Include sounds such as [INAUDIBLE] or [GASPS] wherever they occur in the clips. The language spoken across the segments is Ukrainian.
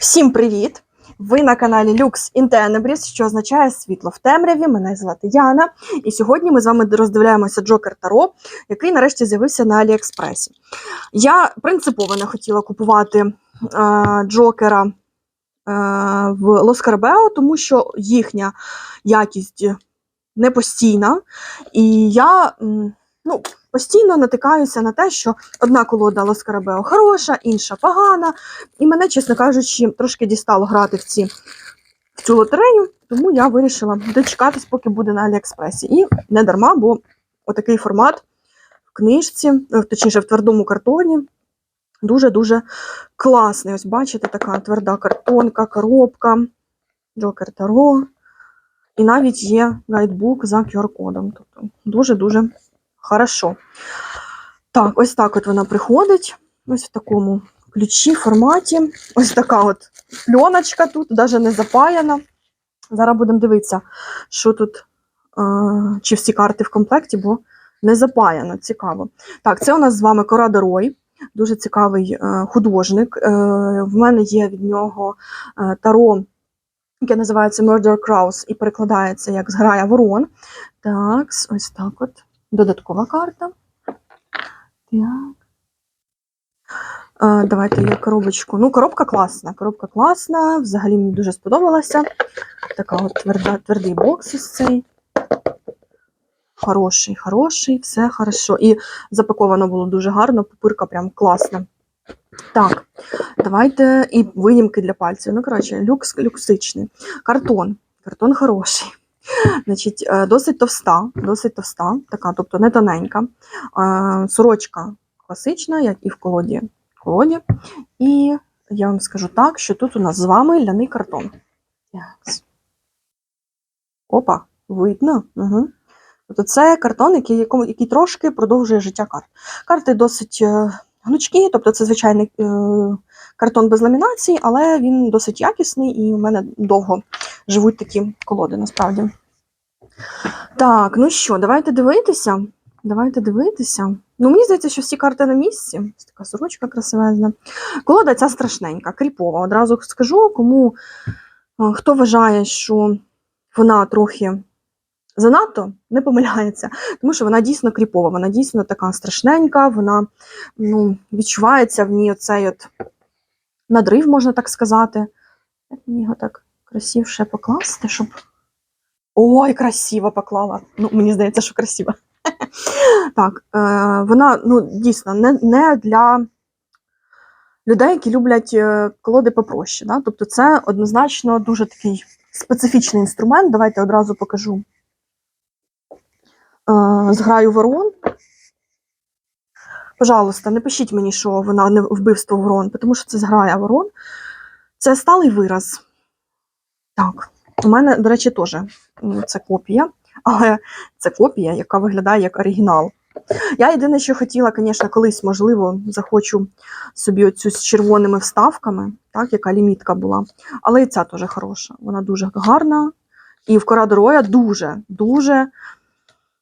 Всім привіт! Ви на каналі Lux in Tenebris, що означає світло в темряві. Мене звати Яна. І сьогодні ми з вами роздивляємося Джокер Таро, який нарешті з'явився на Аліекспресі. Я принципово не хотіла купувати е, Джокера е, в Лоскарбео, тому що їхня якість не постійна. І я м, ну, постійно натикаюся на те, що одна колода Лоскарабео хороша, інша погана. І мене, чесно кажучи, трошки дістало грати в ці в цю лотерею, тому я вирішила дочекатись, поки буде на Аліекспресі. І не дарма, бо отакий формат в книжці, е, точніше в твердому картоні. Дуже-дуже класний. Ось бачите, така тверда картонка, коробка, Джокер Таро. І навіть є гайдбук за QR-кодом. Тобто дуже-дуже хорошо. Так, ось так от вона приходить. Ось в такому ключі, форматі. Ось така от пленочка тут, навіть не запаяна. Зараз будемо дивитися, що тут, е, чи всі карти в комплекті, бо не запаяно. Цікаво. Так, це у нас з вами Корадо Рой. Дуже цікавий е, художник. Е, в мене є від нього таро, яке називається Murder Crows і перекладається як Зграя ворон. Так, ось так от. Додаткова карта. Так. Давайте я коробочку. Ну, коробка класна. Коробка класна. Взагалі мені дуже сподобалася. Така от тверда, твердий бокс із цей. Хороший, хороший, все хорошо. І запаковано було дуже гарно, пупирка прям класна. Так, давайте і винімки для пальців. Ну, коротше, люкс, люксичний. Картон. Картон хороший. Значить, е, досить товста, досить товста, така, тобто не тоненька. Е, Сорочка класична, як і в колоді. колоді. І я вам скажу так, що тут у нас з вами ляний картон. Опа, видно. Угу. Тобто це картон, який, який трошки продовжує життя карт. Карти досить е, гнучкі, тобто це звичайний картон без ламінації, але він досить якісний і у мене довго живуть такі колоди, насправді. Так, ну що, давайте дивитися. Давайте дивитися. Ну, мені здається, що всі карти на місці. Ось така сорочка красивезна. Колода ця страшненька, кріпова. Одразу скажу, кому хто вважає, що вона трохи занадто, не помиляється, тому що вона дійсно кріпова, вона дійсно така страшненька, вона ну, відчувається в ній оцей от надрив, можна так сказати. Як мені його так красивше покласти, щоб. Ой, красиво поклала. Ну, мені здається, що красиво. [LAUGHS] Так, е, вона ну, дійсно не, не для людей, які люблять е, колоди попроще. Да? Тобто, це однозначно дуже такий специфічний інструмент. Давайте одразу покажу. Е, зграю ворон. Пожалуйста, не пишіть мені, що вона не вбивство ворон, тому що це зграя ворон. Це сталий вираз. Так, у мене, до речі, теж це копія, але це копія, яка виглядає як оригінал. Я єдине, що хотіла, звісно, колись, можливо, захочу собі оцю з червоними вставками, так, яка лімітка була. Але і ця теж хороша. Вона дуже гарна. І в Корадо Роя дуже, дуже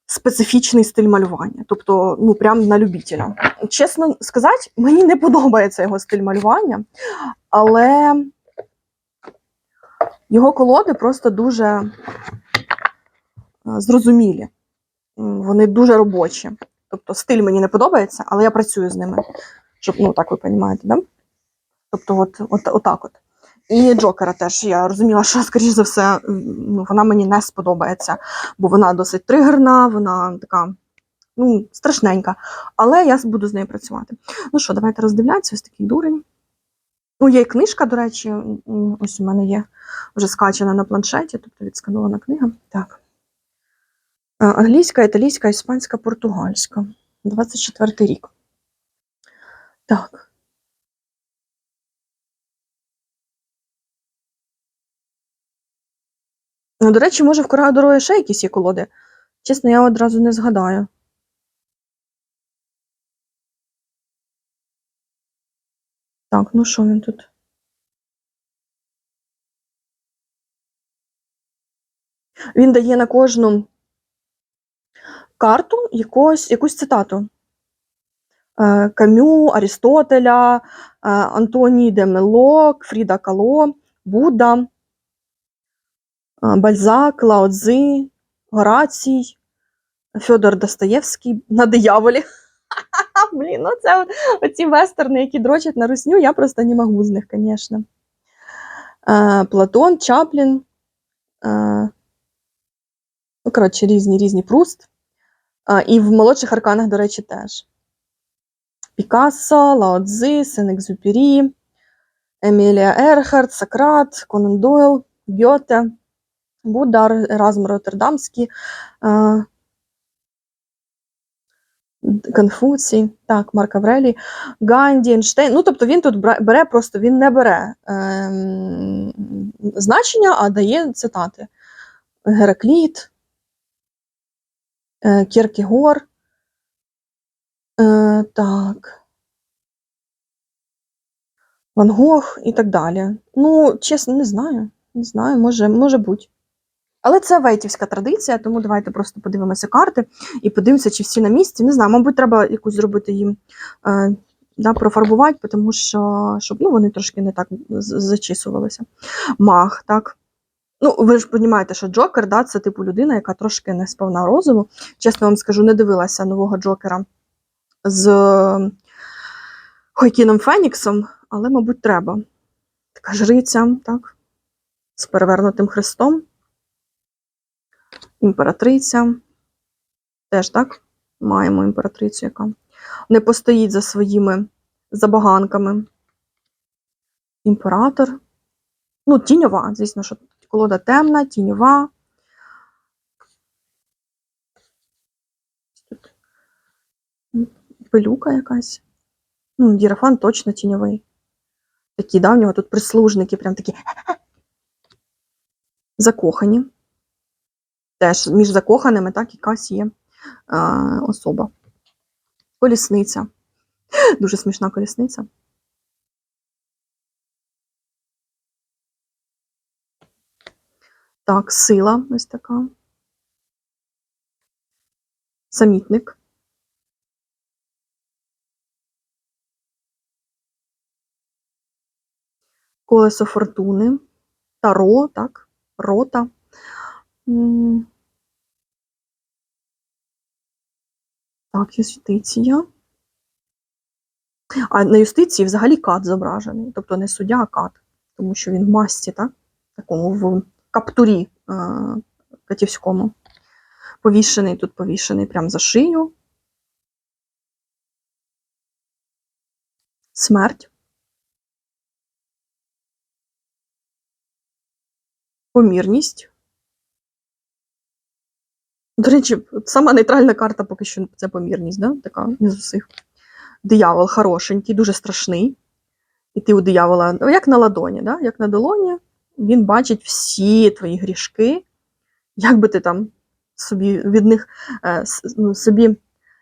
специфічний стиль малювання. Тобто, ну, прям на любителя. Чесно сказати, мені не подобається його стиль малювання, але його колоди просто дуже е, зрозумілі. Вони дуже робочі. Тобто стиль мені не подобається, але я працюю з ними. Щоб, ну, так ви розумієте, да? Тобто, от, от, отак от. І Джокера теж я розуміла, що, скоріш за все, ну, вона мені не сподобається, бо вона досить тригерна, вона така ну, страшненька. Але я буду з нею працювати. Ну що, давайте роздивлятися, ось такий дурень. Ну, є і книжка, до речі, ось у мене є вже скачана на планшеті, тобто відсканована книга. Так. Е, Англійська, італійська, іспанська, португальська. 24 рік. Так. Ну, до речі, може, в Корадорої ще якісь є колоди. Чесно, я одразу не згадаю. Так, ну що він тут? Він дає на кожну карту якусь, якусь цитату. е, Камю, Арістотеля, е, Антоній де Мело, Фріда Кало, Будда, е, Бальзак, Лао Цзи, Горацій, Фьодор Достоєвський на дияволі. [LAUGHS] Блін, ну це от, оці вестерни, які дрочать на русню, я просто не можу з них, звісно. Платон, Чаплін. Ну, коротше, різні різні Пруст. І в молодших арканах, до речі, теж. Пікассо, Лао Цзи, Сен-Екзюпері, Емілія Ерхард, Сократ, Конан Дойл, Гьоте, Будда, Еразм Роттердамський, Конфуцій, так, Марк Аврелій, Ганді, Ейнштейн. Ну, тобто він тут бере просто він не бере ем, значення, а дає цитати. Геракліт, е, Кierkegaard, е, так. Ван Гог і так далі. Ну, чесно, не знаю. Не знаю, може, може бути. Але це вейтівська традиція, тому давайте просто подивимося карти і подивимося, чи всі на місці. Не знаю, мабуть, треба якусь зробити їм е, да, профарбувати, тому що щоб ну, вони трошки не так зачісувалися. Маг, так. Ну, ви ж розумієте, що Джокер, да, це типу людина, яка трошки не сповна розуму. Чесно вам скажу, не дивилася нового Джокера з Хойкіном Феніксом, але, мабуть, треба. Така жриця, так, з перевернутим хрестом. Імператриця. Теж так, маємо імператрицю, яка не постоїть за своїми забаганками. Імператор. Ну, тіньова, звісно, що колода темна, тіньова. Тут пилюка якась. Ну, Дірафан точно тіньовий. Такі, да, у нього тут прислужники, прям такі [LAUGHS] закохані. Теж між закоханими, так, якась є а, особа. Колісниця. [LAUGHS] Дуже смішна колісниця. Так, сила ось така. Самітник. Колесо фортуни. Таро, так, рота. Так, юстиція. А на юстиції взагалі кат зображений. Тобто не суддя, а кат. Тому що він в масці, так? Такому в каптурі е, катівському. Повішений тут повішений прямо за шию. Смерть. Помірність. До речі, сама нейтральна карта поки що це помірність, да? така із усіх. Диявол хорошенький, дуже страшний. І ти у диявола, ну, як на ладоні, да? як на долоні, він бачить всі твої грішки, як би ти там собі від них е, ну, собі,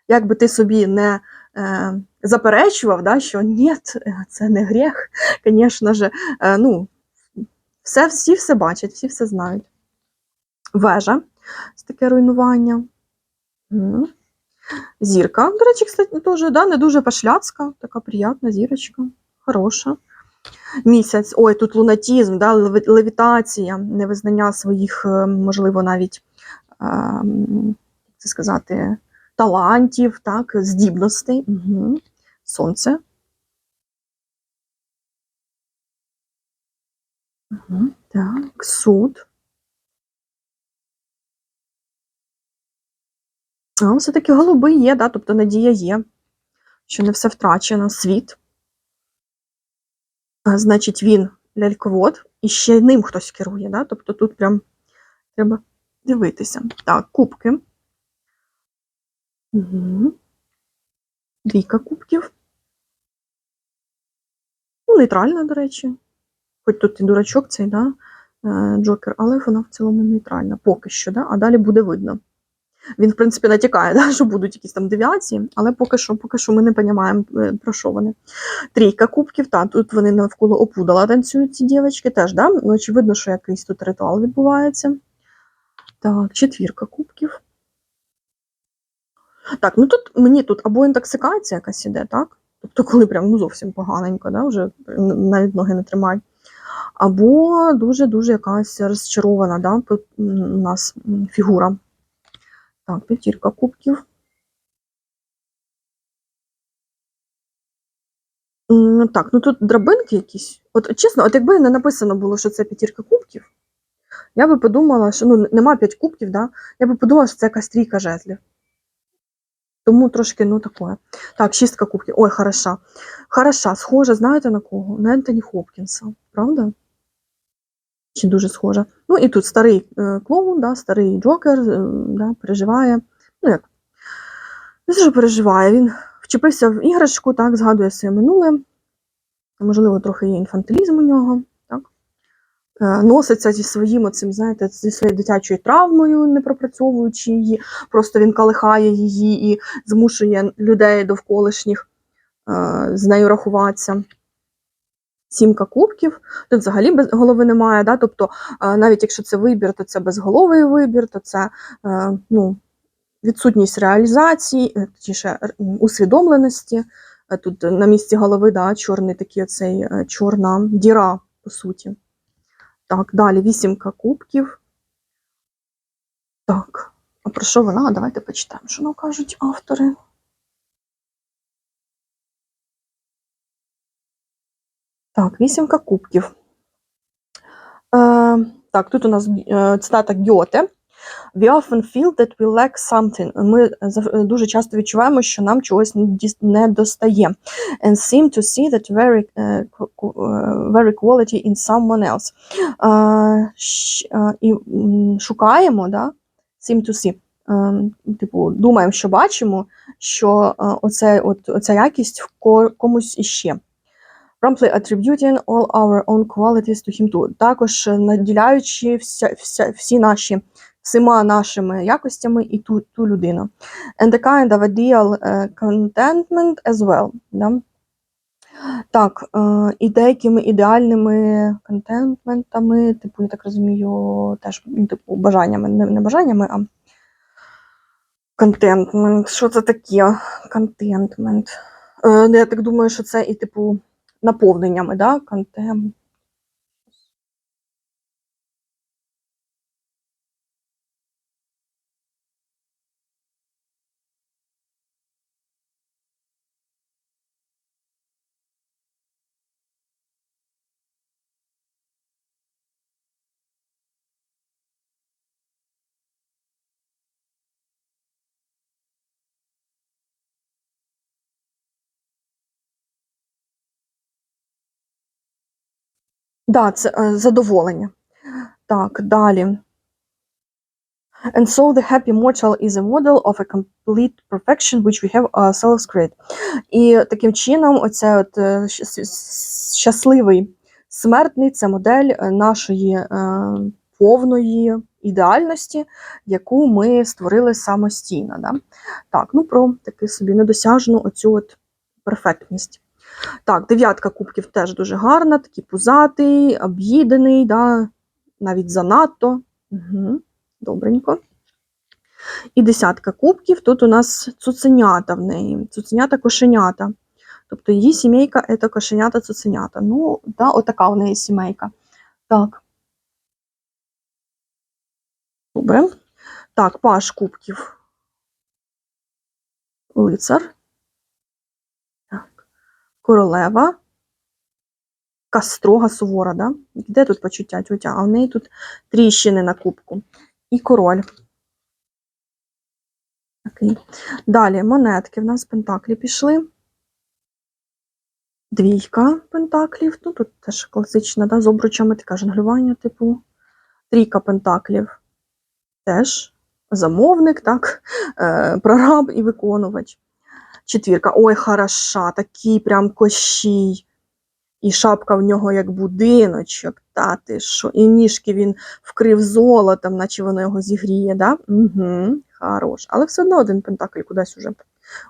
як би ти собі не е, заперечував, да, що ні, це не гріх, [LAUGHS] звісно ж, е, ну, все, всі все бачать, всі все знають. Вежа з таке руйнування. Зірка. До речі, кстати, теж да, не дуже пошляцька, така приятна зірочка, хороша. Місяць, ой, тут лунатізм, да, левітація, невизнання своїх, е, можливо, навіть ем, як це сказати, талантів, так, здібностей. Угу. Сонце. Угу. Так, суд. А, все-таки голуби є, да, тобто надія є, що не все втрачено. Світ. А, значить, він ляльковод, і ще ним хтось керує, да? тобто тут прям треба дивитися. Так, кубки. Угу. Двійка кубків. Ну, нейтральна, до речі. Хоч тут і дурачок цей, да? е, Джокер, але вона в цілому нейтральна. Поки що, да? а далі буде видно. Він, в принципі, натякає, [LAUGHS] да? що будуть якісь там девіації, але поки що, поки що ми не розуміємо, про що вони. Трійка кубків, та, тут вони навколо опудала танцюють ці дівчатки теж, да? Ну, очевидно, що якийсь тут ритуал відбувається. Так, четвірка кубків. Так, ну тут мені тут або інтоксикація якась іде, так? Тобто, коли прям ну, зовсім поганенько, да, вже навіть ноги не тримають. Або дуже-дуже якась розчарована да, у нас фігура. Так, п'ятірка кубків. Так, ну тут драбинки якісь. От чесно, от якби не написано було, що це п'ятірка кубків, я би подумала, що ну нема п'ять кубків, да? я би подумала, що це якась трійка жезлів. Тому трошки, ну таке. Так, шістка кубків. Ой, хороша. Хороша, схожа, знаєте на кого? На Ентоні Хопкінса, правда? Чи дуже схожа. Ну і тут старий е, клоун, да, старий Джокер, е, да, переживає. Ну як? Не що переживає, він вчепився в іграшку, так, згадує своє минуле. Можливо, трохи є інфантилізм у нього, так? Е, Носиться зі своїм оцим, знаєте, зі своєю дитячою травмою, не пропрацьовуючи її. Просто він калихає її і змушує людей довколишніх з нею рахуватися. Сімка кубків. Тут взагалі без голови немає. Да? Тобто, е, навіть якщо це вибір, то це безголовий вибір, то це е, ну, відсутність реалізації, е, точніше, усвідомленості. Тут на місці голови да, чорний такий оцей чорна діра, по суті. Так, далі вісімка кубків. Так, а про що вона? Давайте почитаємо, що нам кажуть автори. Так, вісімка кубків. Е, так, тут у нас е, цитата Гьоте. We often feel that we lack something. Ми дуже часто відчуваємо, що нам чогось не достає. And seem to see that very, е, е, very quality in someone else. І шукаємо, да? seem to see. Типу, думаємо, що бачимо, що оце, от, оця якість в комусь іще. Promptly attributing all our own qualities to him too. Також е, наділяючи вся, вся, всі наші всіма нашими якостями і ту, ту людину. And the kind of ideal е, contentment as well. Да? Так, е, і деякими ідеальними контентментами, типу, я так розумію, теж ну, типу, бажаннями, не, не бажаннями, а контентмент. Що це таке? Контентмент. Е, я так думаю, що це і, типу, наповненнями, да? Контент. Да, це е, задоволення. Так, далі. And so the happy mortal is a model of a complete perfection which we have ourselves created. І таким чином, оце от е, щасливий смертний це модель нашої е, повної ідеальності, яку ми створили самостійно. Да? Так, ну про таку собі недосяжну оцю от перфектність. Так, дев'ятка кубків теж дуже гарна, такий пузатий, об'їдений, да, навіть занадто. Угу, добренько. І десятка кубків. Тут у нас цуценята в неї, цуценята-кошенята. Тобто її сімейка це кошенята-цуценята. Ну, да, отака у неї сімейка. Так. Добре. Так, паш кубків. Лицар. Королева. Така строга сувора, да? Де тут почуття тютя? А в неї тут тріщини на кубку. І король. Такий. Далі монетки в нас пентаклі пішли. Двійка пентаклів. Ну, тут теж класична, да, з обручами таке жонглювання, типу. Трійка пентаклів. Теж замовник, так, е, прораб і виконувач. Четвірка. Ой, хороша, такий прям кощій. І шапка в нього як будиночок, та ти що, і ніжки він вкрив золотом, наче воно його зігріє, да? Угу, хорош. Але все одно один пентакль кудись уже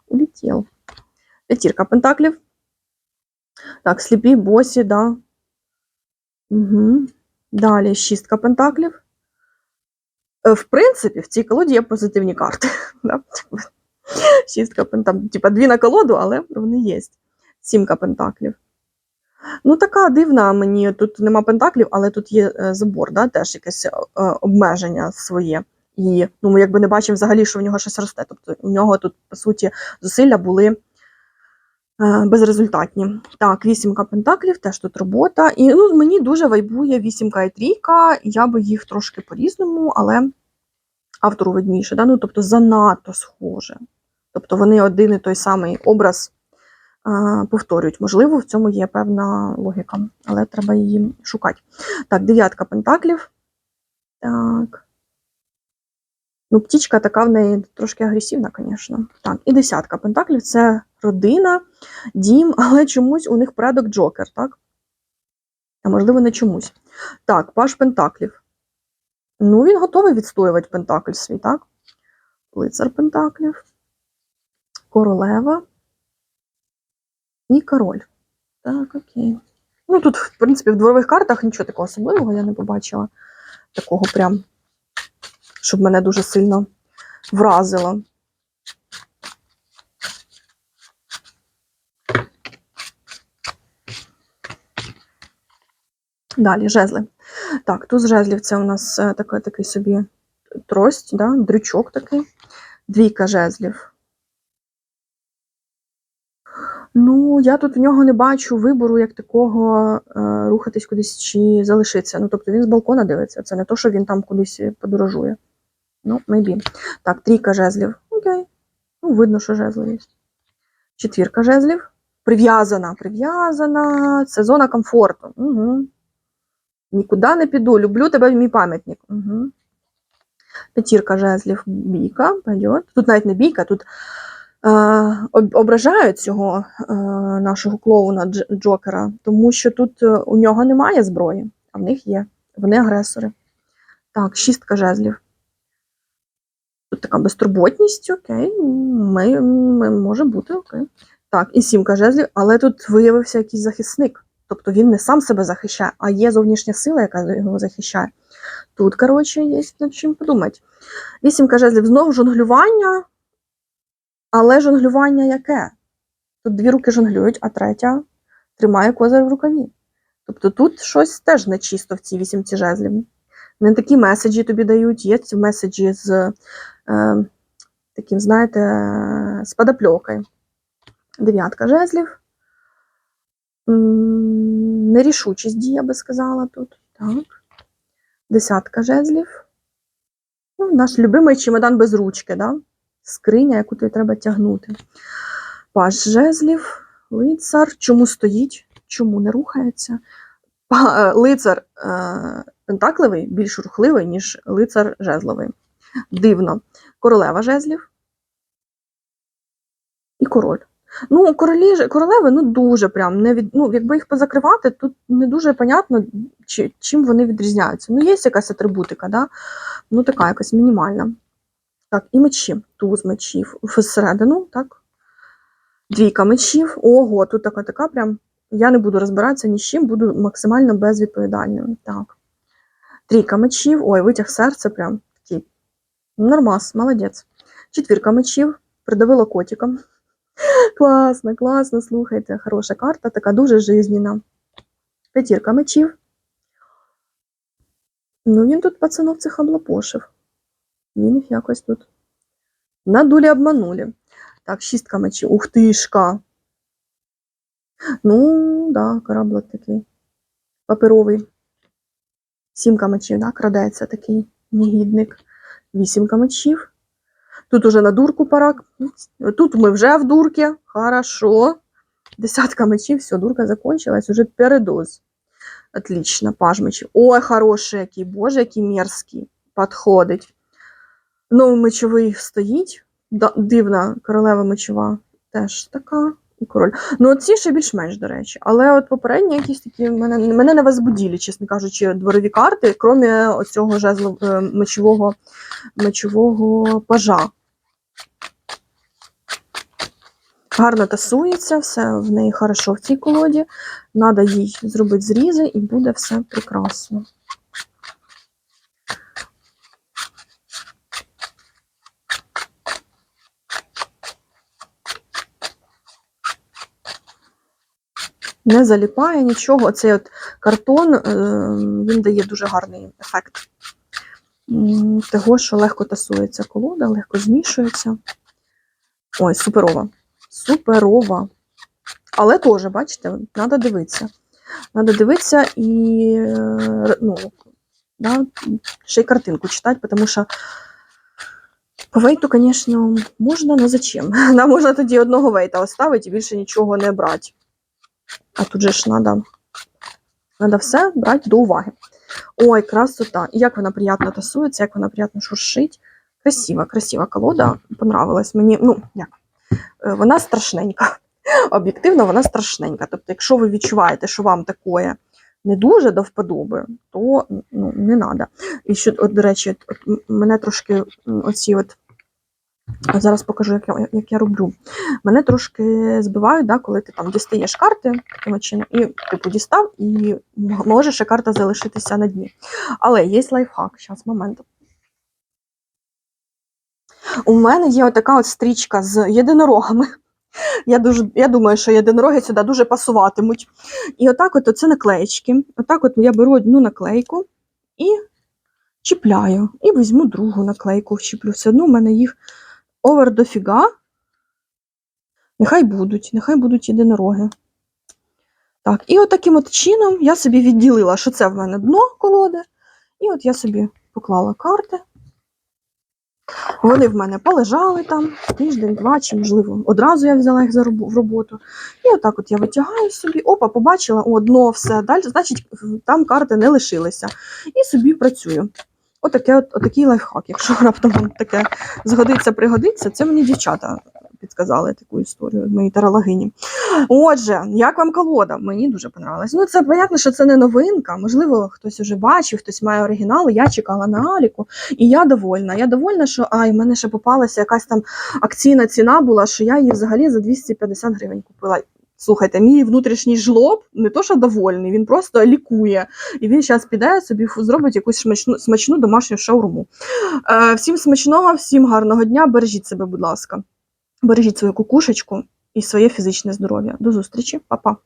улетів. П'ятірка пентаклів. Так, сліпі, босі, да. Угу. Далі шістка пентаклів. Е, В принципі, в цій колоді є позитивні карти. [LAUGHS] Да? [GASPS] Шістка пентаклів. Типа дві на колоду, але вони є. Сімка пентаклів. Ну, така дивна мені. Тут нема пентаклів, але тут є е, забор, да? теж якесь е, обмеження своє. І ну, ми якби не бачимо взагалі, що в нього щось росте. Тобто у нього тут, по суті, зусилля були е, безрезультатні. Так, вісімка пентаклів, теж тут робота. І ну, мені дуже вайбує вісімка і трійка. Я би їх трошки по-різному, але автору видніше. Да? Ну, тобто занадто схоже. Тобто вони один і той самий образ повторюють. Можливо, в цьому є певна логіка, але треба її шукати. Так, дев'ятка пентаклів. Так. Ну, птічка така в неї трошки агресивна, звісно. Так, і десятка пентаклів це родина, дім, [LAUGHS] але чомусь у них предок Джокер, так? А можливо, не чомусь. Так, паш пентаклів. Ну, він готовий відстоювати пентакль свій, так? Лицар пентаклів, королева і король. Так, окей. Ну, тут, в принципі, в дворових картах нічого такого особливого я не побачила. Такого прям, щоб мене дуже сильно вразило. Далі, жезли. Так, туз жезлів це у нас е, такий, такий собі трость, да? дрючок такий. Двійка жезлів. Ну, я тут в нього не бачу вибору як такого е, рухатись кудись чи залишитися. Ну, тобто він з балкона дивиться. Це не то, що він там кудись подорожує. Ну, maybe. Так, трійка жезлів. Окей. Ну, видно, що жезли є. Четвірка жезлів. Прив'язана, прив'язана. Це зона комфорту. Угу. Нікуди не піду. Люблю тебе, мій пам'ятник. Угу. П'ятірка жезлів, бійка. Пойдет. Тут навіть не бійка, тут ображають цього е, нашого клоуна Джокера, тому що тут е, у нього немає зброї, а в них є. Вони агресори. Так, шістка жезлів. Тут така безтурботність, окей, ми, ми, може бути, окей. Так, і сімка жезлів, але тут виявився якийсь захисник. Тобто він не сам себе захищає, а є зовнішня сила, яка його захищає. Тут, коротше, є над чим подумати. Вісімка жезлів знову жонглювання, але жонглювання яке? Тут дві руки жонглюють, а третя тримає козир в рукаві. Тобто тут щось теж нечисто в цій вісімці жезлів. Не такі меседжі тобі дають, є ці меседжі з е, таким, знаєте, з подопльокою. Дев'ятка жезлів. Нерішучість дій, я би сказала тут. Так. Десятка жезлів. Ну, наш любимий чемодан без ручки, да? Скриня, яку тобі треба тягнути. Паж жезлів, лицар. Чому стоїть? Чому не рухається? Е, Лицар е, пентакливий більш рухливий, ніж лицар жезловий. Дивно. Королева жезлів і король. Ну, королі, королеви ну дуже прям не від, ну, якби їх позакривати, тут не дуже понятно, чи, чим вони відрізняються. Ну, є якась атрибутика, да? ну така якась мінімальна. Так, і мечі. Туз мечів всередину, так. Двійка мечів. Ого, тут така така прям. Я не буду розбиратися ні з чим, буду максимально безвідповідальним. Так. Трійка мечів. Ой, витяг серце прям такий. Нормас, молодець. Четвірка мечів. Придавила котиком. [LAUGHS] Класно, класно, слухайте. Хороша карта, така дуже жизненна. П'ятірка мечів. Ну, він тут пацанов цих облапошив. Він якось тут надулі обманули. Так, шістка мечів. Ух тишка. Ну, да, кораблик такий. Паперовий. Сімка мечів, да, крадеться такий негідник. Вісімка мечів. Тут уже на дурку пора. Тут ми вже в дурці. Хорошо. Десятка мечів, все, дурка закончилась, уже передоз. Отлично, паж мечів. Ой, хороший який, боже, який мерзкий. Подходить. Новий мечовий стоїть. Дивна королева мечова теж така. І король. Ну, ці ще більш-менш, до речі. Але от попередні якісь такі мене, мене не возбудили, чесно кажучи, дворові карти, крім оцього жезло, е, мечового, мечового пажа. Гарно тасується, все в неї хорошо в цій колоді. Надо їй зробити зрізи, і буде все прекрасно. Не заліпає нічого. Цей от картон е, він дає дуже гарний ефект. Того, що легко тасується колода, легко змішується. Ой, суперова. Суперова. Але теж, бачите, треба дивитися. Треба дивитися і е, ну, да, ще й картинку читати, тому що по вейту, звісно, можна, але зачем? [LAUGHS] Да, можна тоді одного вейта оставити і більше нічого не брати. А тут же ж треба надо все брати до уваги. Ой, красота. Як вона приємно тасується, як вона приємно шуршить. Красива, красива колода. Понравилась мені. Ну, як? Е, Вона страшненька. [LAUGHS] Об'єктивно, вона страшненька. Тобто, якщо ви відчуваєте, що вам такое не дуже до вподоби, то ну, не треба. І що, от, до речі, от, мене трошки оці от. Зараз покажу, як я, як я роблю. Мене трошки збивають, да, коли ти там дістаєш карти таким чином, і типу дістав, і може ще карта залишитися на дні. Але є лайфхак. Зараз, момент. У мене є отака от стрічка з єдинорогами. Я, дуже, я думаю, що єдинороги сюди дуже пасуватимуть. І отак от оце наклеєчки. Отак от я беру одну наклейку і чіпляю. І візьму другу наклейку, вчіплю. Все одно в мене їх овер дофіга. Нехай будуть, нехай будуть єдинороги. Так, і от таким от чином я собі відділила, що це в мене дно колоди. І от я собі поклала карти. Вони в мене полежали там тиждень-два, чи, можливо, одразу я взяла їх за роботу. І отак от я витягаю собі, опа, побачила, о, дно, все, далі, значить, там карти не лишилися. І собі працюю. Отаке, от, отакий лайфхак. Якщо [LAUGHS] раптом вам таке згодиться, пригодиться, це мені дівчата підказали таку історію, мої тарологині. Отже, як вам колода? Мені дуже понравилось. Ну, це понятно, що це не новинка. Можливо, хтось уже бачив, хтось має оригінал. Я чекала на Аліку, і я довольна. Я довольна, що ай, мене ще попалася якась там акційна ціна була, що я її взагалі за 250 гривень купила. Слухайте, мій внутрішній жлоб не то, що довольний, він просто лікує. І він зараз піде собі зробить якусь смачну, смачну домашню шаурму. Е, всім смачного, всім гарного дня. Бережіть себе, будь ласка. Бережіть свою кукушечку і своє фізичне здоров'я. До зустрічі, Па-па.